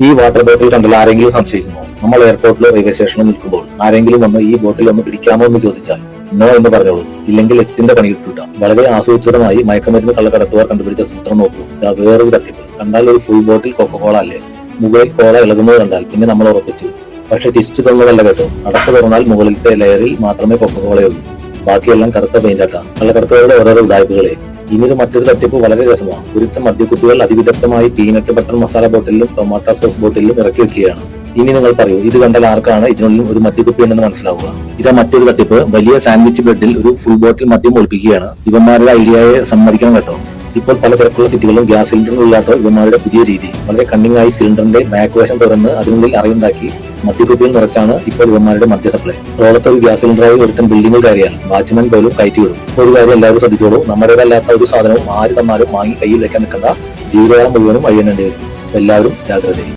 ഈ water bottle കണ്ടാൽ ആരെങ്കിലും സംശയിക്കുമോ? നമ്മൾ എയർപോർട്ടിലോ റെയിൽവേ സ്റ്റേഷനിലോ നിൽക്കുമ്പോൾ ആരെങ്കിലും വന്ന് ഈ ബോട്ടിൽ ഒന്ന് പിടിക്കാമോ എന്ന് ചോദിച്ചാൽ നോ എന്ന് പറഞ്ഞോളൂ. ഇല്ലെങ്കിൽ എട്ടിന്റെ പണി കിട്ടൂട്ട. വളരെ ആസൂത്രിതമായി മയക്കമരുന്ന് കള്ളക്കടത്തുകാർ കണ്ടുപിടിച്ച സൂത്രം നോക്കൂ. ഇതാ വേറൊരു തട്ടിപ്പ്. കണ്ടാൽ ഒരു ഫുൾ ബോട്ടിൽ കൊക്കക്കോള അല്ലേ? മുകളിൽ കോള ഇളകുന്നത് കണ്ടാൽ പിന്നെ നമ്മൾ ഉറപ്പിച്ചു. പക്ഷെ ടിസ്റ്റ് തന്നതല്ല കേട്ടോ. അടപ്പ് തുറന്നാൽ മുകളിലത്തെ ലെയറിൽ മാത്രമേ കൊക്കക്കോളയുള്ളൂ ബാക്കിയെല്ലാം കറുത്ത പെയിന്റാട്ടാണ് കള്ളക്കടത്തുകാരുടെ ഓരോരോ ഉദായ്പകളെ ഇനിയൊരു മറ്റൊരു തട്ടിപ്പ് വളരെ രസമാണ്. ഒരുത്ത മദ്യക്കുപ്പികൾ അതിവിദഗ്ധമായി പീനട്ട് ബട്ടർ മസാല ബോട്ടിലും ടൊമാറ്റോ സോസ് ബോട്ടിലും ഇറക്കി വെക്കുകയാണ് ഇനി നിങ്ങൾ പറയൂ ഇത് കണ്ടാൽ ആർക്കാണ് ഇതിനുള്ളിൽ ഒരു മദ്യക്കുപ്പി ഉണ്ടെന്ന് മനസ്സിലാവുക? ഇതാ മറ്റൊരു തട്ടിപ്പ്. വലിയ സാൻഡ്വിച്ച് ബ്രെഡിൽ ഒരു ഫുൾ ബോട്ടിൽ മദ്യം ഒളിപ്പിക്കുകയാണ്. ഇവന്മാരുടെ ഐഡിയയെ സമ്മതിക്കണം കേട്ടോ. ഇപ്പോൾ പല തിരക്കുള്ള സിറ്റികളും ഗ്യാസ് സിലിണ്ടറിനുള്ളില്ലാത്ത ഇവന്മാരുടെ പുതിയ രീതി. വളരെ കണ്ണിങ്ങായി സിലിണ്ടറിന്റെ മാക്വേഷൻ തുറന്ന് അതിനുള്ളിൽ അറിയുണ്ടാക്കി മദ്യക്കുപ്പിയിൽ നിറച്ചാണ് ഇപ്പോൾ ഇവന്മാരുടെ മദ്യ സപ്ലൈ ലോകത്തെ ഒരു ഗ്യാസ് സിലിണ്ടറായി ഒരുത്തൻ ബിൽഡിംഗിൽ കയറിയാൽ വാച്ച്മാൻ പോലും കയറ്റി വിടും. ഒരു കാര്യം എല്ലാവരും ശ്രദ്ധിച്ചോളൂ നമ്മുടേതല്ലാത്ത ഒരു സാധനവും ആര് തന്നാലും വാങ്ങി കയ്യിൽ വെക്കാൻ നിൽക്കേണ്ട. ജീവിതകാലം മുഴുവനും അഴിയണേണ്ടി വരും. എല്ലാവരും ജാഗ്രതയും